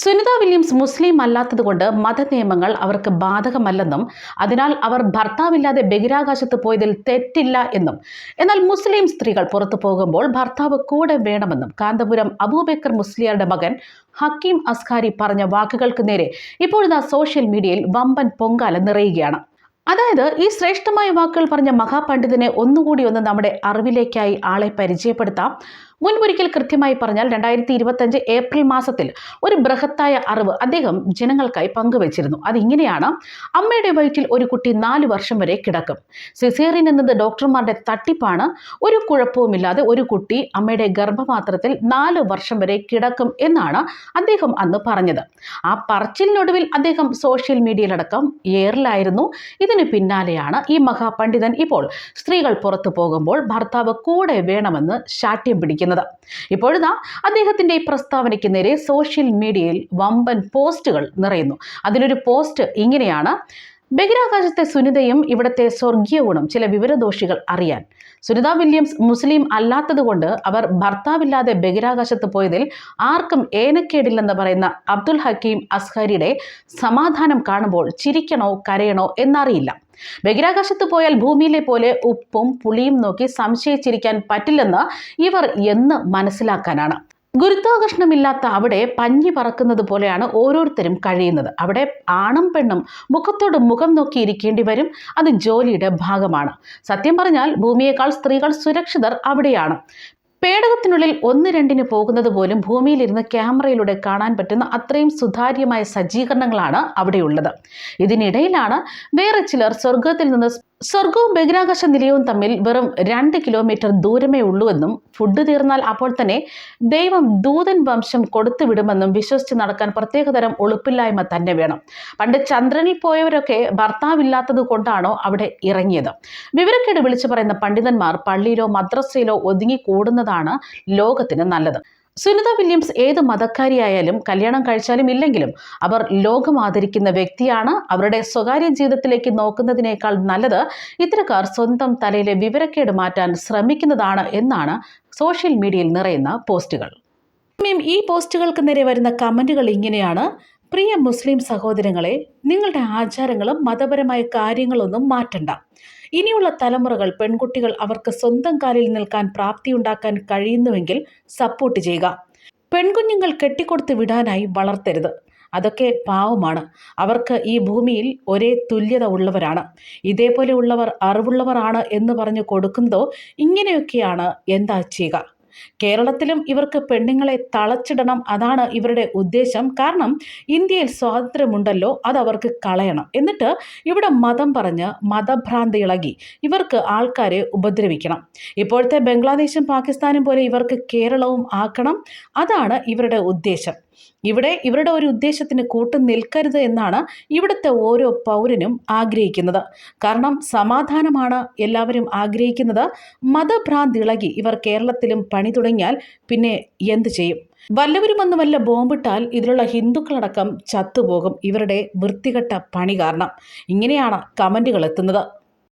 Sunitha Williams മുസ്ലിം അല്ലാത്തതുകൊണ്ട് മതനിയമങ്ങൾ അവർക്ക് ബാധകമല്ലെന്നും അതിനാൽ അവർ ഭർത്താവില്ലാതെ ബഹിരാകാശത്ത് പോയതിൽ തെറ്റില്ല എന്നും. എന്നാൽ മുസ്ലിം സ്ത്രീകൾ പുറത്തു പോകുമ്പോൾ ഭർത്താവ് കൂടെ വേണമെന്നും കാന്തപുരം അബൂബക്കർ മുസ്ലിയാരുടെ മകൻ ഹക്കീം അസ്കാരി പറഞ്ഞ വാക്കുകൾക്ക് നേരെ ഇപ്പോഴിതാ സോഷ്യൽ മീഡിയയിൽ വമ്പൻ പൊങ്കാല നിറയുകയാണ്. അതായത് ഈ ശ്രേഷ്ഠമായ വാക്കുകൾ പറഞ്ഞ മഹാപണ്ഡിതനെ ഒന്നുകൂടി ഒന്ന് നമ്മുടെ അറിവിലേക്കായി ആളെ പരിചയപ്പെടുത്താം. മുൻപൊരിക്കൽ കൃത്യമായി പറഞ്ഞാൽ രണ്ടായിരത്തി ഇരുപത്തഞ്ച് ഏപ്രിൽ മാസത്തിൽ ഒരു ബൃഹത്തായ അറിവ് അദ്ദേഹം ജനങ്ങൾക്കായി പങ്കുവച്ചിരുന്നു. അതിങ്ങനെയാണ് അമ്മയുടെ വയറ്റിൽ ഒരു കുട്ടി നാല് വർഷം വരെ കിടക്കും. സിസേറിൻ എന്നത് ഡോക്ടർമാരുടെ തട്ടിപ്പാണ്. ഒരു കുഴപ്പവുമില്ലാതെ ഒരു കുട്ടി അമ്മയുടെ ഗർഭപാത്രത്തിൽ നാല് വർഷം വരെ കിടക്കും എന്നാണ് അദ്ദേഹം അന്ന് പറഞ്ഞത്. ആ പറച്ചിലിനൊടുവിൽ അദ്ദേഹം സോഷ്യൽ മീഡിയയിലടക്കം ഏറിലായിരുന്നു. ഇതിന് പിന്നാലെയാണ് ഈ മഹാപണ്ഡിതൻ ഇപ്പോൾ സ്ത്രീകൾ പുറത്തു പോകുമ്പോൾ ഭർത്താവ് കൂടെ വേണമെന്ന് ശാഠ്യം പിടിക്കുന്നത്. ഇപ്പോഴിതാ അദ്ദേഹത്തിന്റെ ഈ പ്രസ്താവനയ്ക്ക് നേരെ സോഷ്യൽ മീഡിയയിൽ വമ്പൻ പോസ്റ്റുകൾ നിറയുന്നു. അതിലൊരു പോസ്റ്റ് ഇങ്ങനെയാണ് ബഹിരാകാശത്തെ സുനിതയും ഇവിടുത്തെ സ്വർഗീയ ഗുണം ചില വിവരദോഷികൾ അറിയാൻ. സുനിത വില്യംസ് മുസ്ലിം അല്ലാത്തതുകൊണ്ട് അവർ ഭർത്താവില്ലാതെ ബഹിരാകാശത്ത് പോയതിൽ ആർക്കും ഏനക്കേടില്ലെന്ന് പറയുന്ന അബ്ദുൽ ഹക്കീം അസ്ഹരിയുടെ സമാധാനം കാണുമ്പോൾ ചിരിക്കണോ കരയണോ എന്നറിയില്ല. ബഹിരാകാശത്ത് പോയാൽ ഭൂമിയിലെ പോലെ ഉപ്പും പുളിയും നോക്കി സംശയിച്ചിരിക്കാൻ പറ്റില്ലെന്ന് ഇവർ എന്ന് മനസ്സിലാക്കാനാണ്. ഗുരുത്വാകർഷണമില്ലാത്ത അവിടെ പഞ്ഞി പറക്കുന്നത് പോലെയാണ് ഓരോരുത്തരും കഴിയുന്നത്. അവിടെ ആണും പെണ്ണും മുഖത്തോട് മുഖം നോക്കി ഇരിക്കേണ്ടി വരും. അത് ജോലിയുടെ ഭാഗമാണ്. സത്യം പറഞ്ഞാൽ ഭൂമിയേക്കാൾ സ്ത്രീകൾ സുരക്ഷിതർ അവിടെയാണ്. പേടകത്തിനുള്ളിൽ ഒന്ന് രണ്ടിന് പോകുന്നത് പോലും ഭൂമിയിലിരുന്ന് ക്യാമറയിലൂടെ കാണാൻ പറ്റുന്ന അത്രയും സുതാര്യമായ സജ്ജീകരണങ്ങളാണ് അവിടെയുള്ളത്. ഇതിനിടയിലാണ് വേറെ ചിലർ സ്വർഗത്തിൽ നിന്ന് സ്വർഗവും ബഹിരാകാശ നിലയവും തമ്മിൽ വെറും രണ്ട് കിലോമീറ്റർ ദൂരമേ ഉള്ളൂവെന്നും ഫുഡ് തീർന്നാൽ അപ്പോൾ തന്നെ ദൈവം ദൂതൻ വംശം കൊടുത്തു വിടുമെന്നും വിശ്വസിച്ച് നടക്കാൻ പ്രത്യേകതരം ഒളുപ്പില്ലായ്മ തന്നെ വേണം. പണ്ട് ചന്ദ്രനിൽ പോയവരൊക്കെ ഭർത്താവില്ലാത്തത് കൊണ്ടാണോ അവിടെ ഇറങ്ങിയത്? വിവരക്കേട് വിളിച്ചു പറയുന്ന പണ്ഡിതന്മാർ പള്ളിയിലോ മദ്രസയിലോ ഒതുങ്ങി കൂടുന്നതാണ് ലോകത്തിന് നല്ലത്. സുനിത വില്യംസ് ഏത് മതക്കാരിയായാലും കല്യാണം കഴിച്ചാലും ഇല്ലെങ്കിലും അവർ ലോകം ആദരിക്കുന്ന വ്യക്തിയാണ്. അവരുടെ സ്വകാര്യ ജീവിതത്തിലേക്ക് നോക്കുന്നതിനേക്കാൾ നല്ലത് ഇത്തരക്കാർ സ്വന്തം തലയിലെ വിവരക്കേട് മാറ്റാൻ ശ്രമിക്കുന്നതാണ് എന്നാണ് സോഷ്യൽ മീഡിയയിൽ നിറയുന്ന പോസ്റ്റുകൾ. ഈ പോസ്റ്റുകൾക്ക് നേരെ വരുന്ന കമന്റുകൾ ഇങ്ങനെയാണ്. പ്രിയ മുസ്ലിം സഹോദരങ്ങളെ നിങ്ങളുടെ ആചാരങ്ങളും മതപരമായ കാര്യങ്ങളൊന്നും മാറ്റണ്ട. ഇനിയുള്ള തലമുറകൾ പെൺകുട്ടികൾ അവർക്ക് സ്വന്തം കാലിൽ നിൽക്കാൻ പ്രാപ്തി ഉണ്ടാക്കാൻ കഴിയുന്നുവെങ്കിൽ സപ്പോർട്ട് ചെയ്യുക. പെൺകുഞ്ഞുങ്ങൾ കെട്ടിക്കൊടുത്ത് വിടാനായി വളർത്തരുത്. അതൊക്കെ പാവമാണ്. അവർക്ക് ഈ ഭൂമിയിൽ ഒരേ തുല്യത ഉള്ളവരാണ്. ഇതേപോലെ ഉള്ളവർ അറിവുള്ളവരാണ് എന്ന് പറഞ്ഞു കൊടുക്കുന്നതോ ഇങ്ങനെയൊക്കെയാണ് എന്താ ചെയ്യുക. കേരളത്തിലും ഇവർക്ക് പെണ്ണുങ്ങളെ തളച്ചിടണം അതാണ് ഇവരുടെ ഉദ്ദേശം. കാരണം ഇന്ത്യയിൽ സ്വാതന്ത്ര്യമുണ്ടല്ലോ അത് അവർക്ക് കളയണം. എന്നിട്ട് ഇവിടെ മതം പറഞ്ഞ് മതഭ്രാന്തി ഇളകി. ഇവർക്ക് ആൾക്കാരെ ഉപദ്രവിക്കണം. ഇപ്പോഴത്തെ ബംഗ്ലാദേശും പാകിസ്ഥാനും പോലെ ഇവർക്ക് കേരളവും ആക്കണം. അതാണ് ഇവരുടെ ഉദ്ദേശം. ഇവിടെ ഇവരുടെ ഒരു ഉദ്ദേശത്തിന് കൂട്ടു നിൽക്കരുത് എന്നാണ് ഇവിടുത്തെ ഓരോ പൗരനും ആഗ്രഹിക്കുന്നത്. കാരണം സമാധാനമാണ് എല്ലാവരും ആഗ്രഹിക്കുന്നത്. മതഭ്രാന്തി ഇളകി ഇവർ കേരളത്തിലും പണി തുടങ്ങിയാൽ പിന്നെ എന്ത് ചെയ്യും? വല്ലവരുമൊന്നുമല്ല ബോംബിട്ടാൽ ഇതിലുള്ള ഹിന്ദുക്കളടക്കം ചത്തുപോകും. ഇവരുടെ വൃത്തികെട്ട പണി കാരണം. ഇങ്ങനെയാണ് കമന്റുകൾ എത്തുന്നത്.